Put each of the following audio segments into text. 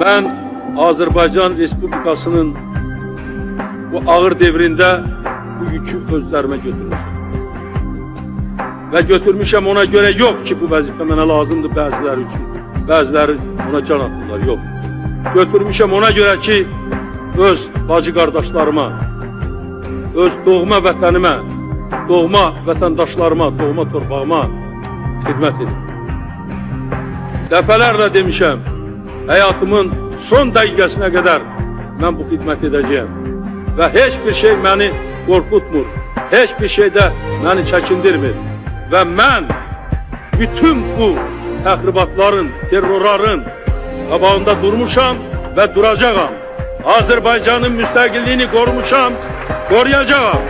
Ben Azerbaycan Respublikasının bu ağır devrinde bu yükü özlerime götürmüşüm. Ve götürmüşüm ona göre yok ki bu vazife bana lazımdı bazıları için. Bazıları ona can atırlar yok. Götürmüşüm ona göre ki öz bacı kardeşlerime, öz doğma vətənimə, doğma vətəndaşlarıma, doğma torpağıma xidmət edin. Dəfələrlə demişəm, həyatımın son dəqiqəsinə qədər mən bu xidmət edəcəyəm. Və heç bir şey məni qorxutmur, heç bir şey də məni çəkindirmir. Və mən bütün bu təxribatların, terrorların qabağında durmuşam və duracağam. Azərbaycanın müstəqilliyini qorumuşam, qoruyacağam.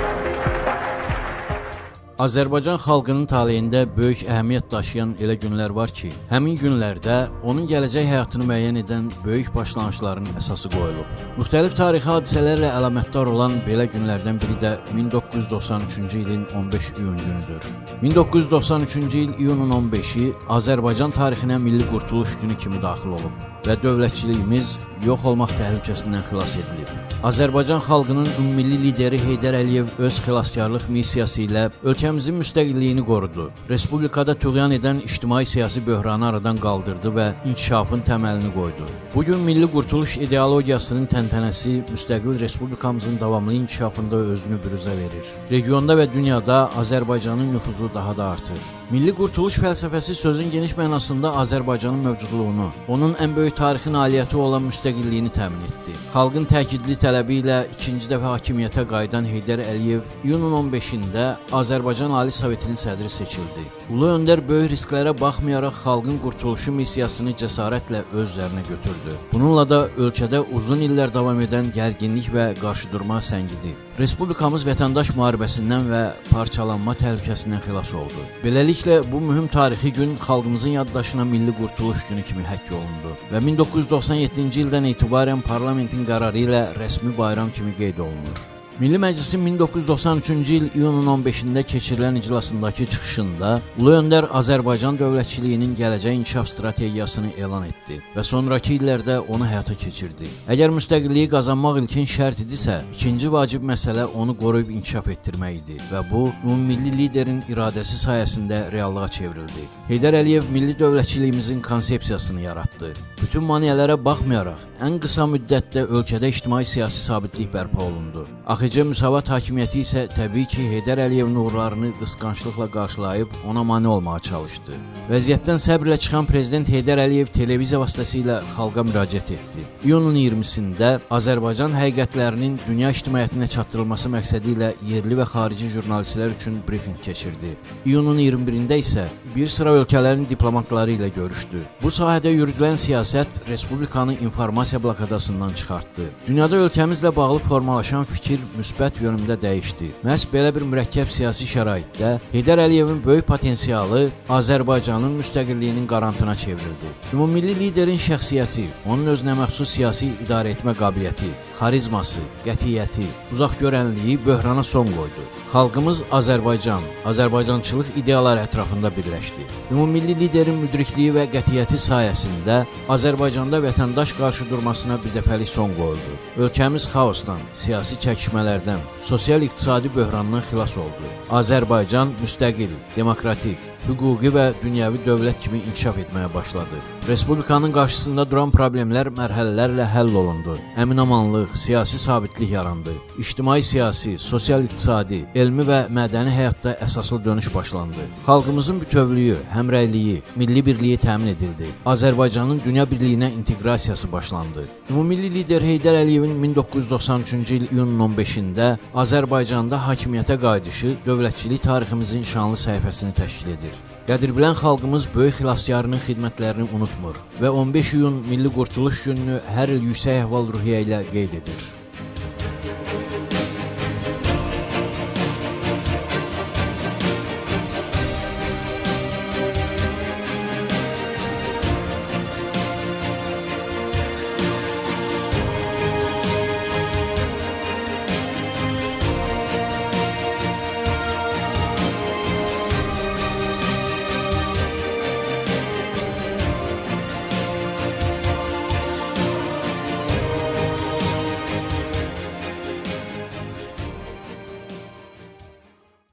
Azərbaycan xalqının taleyində böyük əhəmiyyət daşıyan elə günlər var ki, həmin günlərdə onun gələcək həyatını müəyyən edən böyük başlanğıcların əsası qoyulub. Müxtəlif tarixi hadisələrlə əlamətdar olan belə günlərdən biri də 1993-cü ilin 15 iyun günüdür. 1993-cü il iyunun 15-i Azərbaycan tarixinə milli qurtuluş günü kimi daxil olub və dövlətçiliyimiz yox olmaq təhlükəsindən xilas edilib. Azərbaycan xalqının ümummilli lideri Heydər Əliyev öz xilaskarlıq missiyası ilə ölkəmizin müstəqilliyini qorudu. Respublikada tüğyan edən ictimai-siyasi böhranı aradan qaldırdı və inkişafın təməlini qoydu. Bu gün milli qurtuluş ideologiyasının təntənəsi müstəqil respublikamızın davamlı inkişafında özünü büruzə verir. Regionda və dünyada Azərbaycanın nüfuzu daha da artır. Milli qurtuluş fəlsəfəsi sözün geniş mənasında Azərbaycanın mövcudluğunu, onun ən böyük tarixi nailiyyəti olan müstəqilliyini təmin etdi. Xalqın təkidli tələbi ilə ikinci dəfə hakimiyyətə qayıdan Heydər Əliyev iyunun 15-də Azərbaycan Ali Sovetinin sədri seçildi. Ulu öndər böyük risklərə baxmayaraq xalqın qurtuluşu missiyasını cəsarətlə öz üzərinə götürdü. Bununla da ölkədə uzun illər davam edən gərginlik və qarşıdurma səngidi. Respublikamız vətəndaş müharibəsindən və parçalanma təhlükəsindən xilas oldu. Beləliklə bu mühüm tarixi gün xalqımızın yaddaşına Milli Qurtuluş Günü kimi həkk olundu və 1997-ci ildən etibarən parlamentin qərarı ilə rəsmi bayram kimi qeyd olunur. Milli Məclisin 1993-cü il iyunun 15-də keçirilən iclasındakı çıxışında Ulu Öndər Azərbaycan dövlətçiliyinin gələcək inkişaf strategiyasını elan etdi və sonrakı illərdə onu həyata keçirdi. Əgər müstəqilliyi qazanmaq ilkin şərt idisə, ikinci vacib məsələ onu qoruyub inkişaf etdirmək idi və bu ümummilli liderin iradəsi sayəsində reallığa çevrildi. Heydər Əliyev milli dövlətçiliyimizin konsepsiyasını yaratdı. Bütün maneələrə baxmayaraq, ən qısa müddətdə ölkədə ictimai-siyasi sabitlik bərpa olundu. AXC Müsavat hakimiyyəti isə təbii ki, Heydər Əliyevin uğurlarını qısqanclıqla qarşılayıb ona mane olmağa çalışdı. Vəziyyətdən səbrlə çıxan prezident Heydər Əliyev televiziya vasitəsilə xalqa müraciət etdi. İyunun 20-sində Azərbaycan həqiqətlərinin dünya ictimaiyyətinə çatdırılması məqsədi ilə yerli və xarici jurnalistlər üçün brifinq keçirdi. İyunun 21-də isə bir sıra ölkələrin diplomatları ilə görüşdü. Bu sahədə yürüdülən siyasət respublikanı informasiya blokadasından çıxartdı. Dünyada ölkəmizlə bağlı formalaşan fikir müsbət yönümdə dəyişdi. Məhz belə bir mürəkkəb siyasi şəraitdə Heydər Əliyevin böyük potensialı Azərbaycanın müstəqilliyinin qarantına çevrildi. Ümummilli liderin şəxsiyyəti, onun özünə məxsus siyasi idarə etmə qabiliyyəti, xarizması, qətiyyəti, uzaqgörənliyi böhrana son qoydu. Xalqımız Azərbaycan, Azərbaycançılıq ideyaları ətrafında birləşdi. Ümummilli liderin müdrikliyi və qətiyyəti sayəsində Azərbaycanda vətəndaş qarşıdurmasına birdəfəlik son qoyuldu. Ölkəmiz xaosdan, siyasi çəkişmələrdən, sosial-iqtisadi böhrandan xilas oldu. Azərbaycan müstəqil, demokratik, hüquqi və dünyəvi dövlət kimi inkişaf etməyə başladı. Respublikanın qarşısında duran problemlər mərhələlərlə həll olundu. Əminamanlıq, siyasi sabitlik yarandı. İctimai-siyasi, sosial-iqtisadi, elmi və mədəni həyatda əsaslı dönüş başlandı. Xalqımızın bütövlüyü, həmrəyliyi, milli birliyi təmin edildi. Azərbaycanın dünya birliyinə inteqrasiyası başlandı. Ümummilli lider Heydər Əliyevin 1993-cü il iyunun 15-də Azərbaycanda hakimiyyətə qayıdışı dövlətçilik tariximizin şanlı səhifəsini təşkil edir. Qədirbilən xalqımız böyük xilaskarının xidmətlərini unutmur və 15 iyun Milli Qurtuluş gününü hər il yüksək əhval-ruhiyyə ilə qeyd edir.